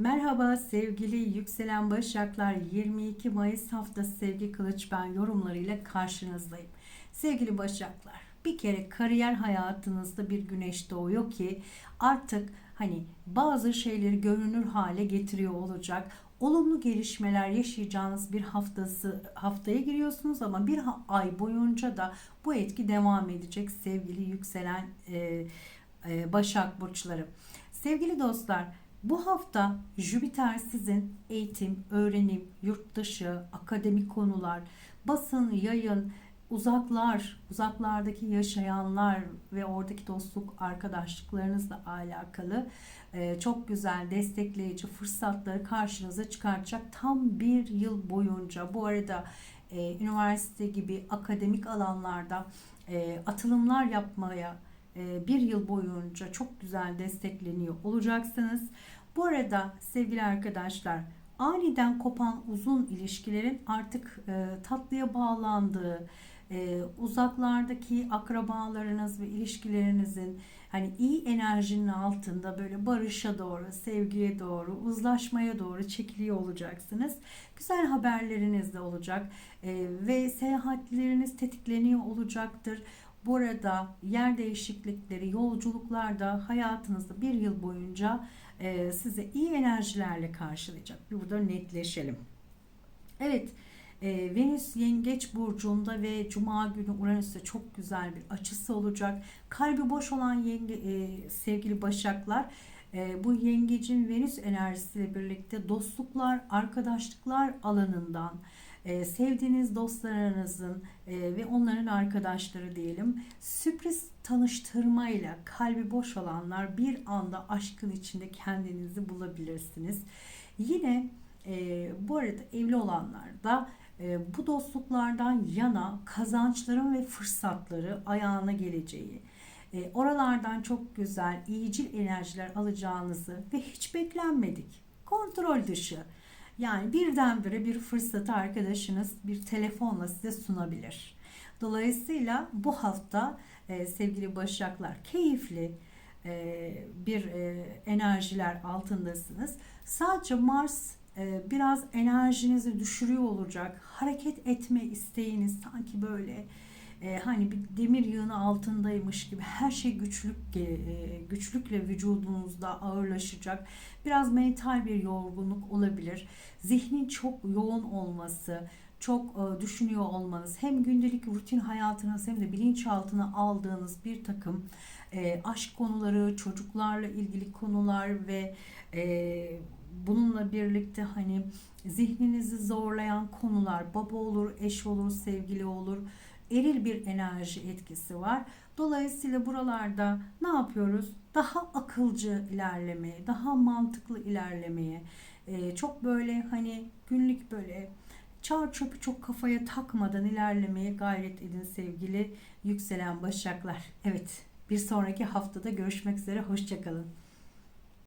Merhaba sevgili yükselen başaklar 22 Mayıs haftası Sevgi Kılıç ben yorumlarıyla karşınızdayım. Sevgili başaklar bir kere kariyer hayatınızda bir güneş doğuyor ki artık hani bazı şeyleri görünür hale getiriyor olacak. Olumlu gelişmeler yaşayacağınız bir haftası haftaya giriyorsunuz ama bir ay boyunca da bu etki devam edecek sevgili yükselen e, e, Başak burçları. Sevgili dostlar, bu hafta Jüpiter sizin eğitim, öğrenim, yurt dışı, akademik konular, basın, yayın, uzaklar, uzaklardaki yaşayanlar ve oradaki dostluk arkadaşlıklarınızla alakalı e, çok güzel destekleyici fırsatları karşınıza çıkartacak tam bir yıl boyunca. Bu arada e, üniversite gibi akademik alanlarda e, atılımlar yapmaya bir yıl boyunca çok güzel destekleniyor olacaksınız. Bu arada sevgili arkadaşlar aniden kopan uzun ilişkilerin artık e, tatlıya bağlandığı, e, uzaklardaki akrabalarınız ve ilişkilerinizin hani iyi enerjinin altında böyle barışa doğru, sevgiye doğru, uzlaşmaya doğru çekiliyor olacaksınız. Güzel haberleriniz de olacak e, ve seyahatleriniz tetikleniyor olacaktır. Bu arada yer değişiklikleri, yolculuklar da hayatınızda bir yıl boyunca e, size iyi enerjilerle karşılayacak. Burada netleşelim. Evet, e, Venüs Yengeç burcunda ve Cuma günü Uranüs'te çok güzel bir açısı olacak. Kalbi boş olan yenge, e, sevgili Başaklar, e, bu yengecin Venüs enerjisiyle birlikte dostluklar, arkadaşlıklar alanından e, sevdiğiniz dostlarınızın e, ve onların arkadaşları diyelim sürpriz tanıştırmayla kalbi boş olanlar bir anda aşkın içinde kendinizi bulabilirsiniz. Yine e, bu arada evli olanlar da e, bu dostluklardan yana kazançların ve fırsatları ayağına geleceği, oralardan çok güzel, iyicil enerjiler alacağınızı ve hiç beklenmedik, kontrol dışı, yani birdenbire bir fırsatı arkadaşınız bir telefonla size sunabilir. Dolayısıyla bu hafta e, sevgili Başaklar keyifli e, bir e, enerjiler altındasınız. Sadece Mars e, biraz enerjinizi düşürüyor olacak. Hareket etme isteğiniz sanki böyle e, hani bir demir yığını altındaymış gibi her şey güçlük e, güçlükle vücudunuzda ağırlaşacak. Biraz mental bir yorgunluk olabilir. Zihnin çok yoğun olması, çok e, düşünüyor olmanız hem gündelik rutin hayatınız hem de bilinçaltına aldığınız bir takım e, aşk konuları, çocuklarla ilgili konular ve e, bununla birlikte hani zihninizi zorlayan konular baba olur, eş olur, sevgili olur eril bir enerji etkisi var. Dolayısıyla buralarda ne yapıyoruz? Daha akılcı ilerlemeye, daha mantıklı ilerlemeye, e, çok böyle hani günlük böyle çar çöpü çok kafaya takmadan ilerlemeye gayret edin sevgili yükselen başaklar. Evet bir sonraki haftada görüşmek üzere. Hoşçakalın.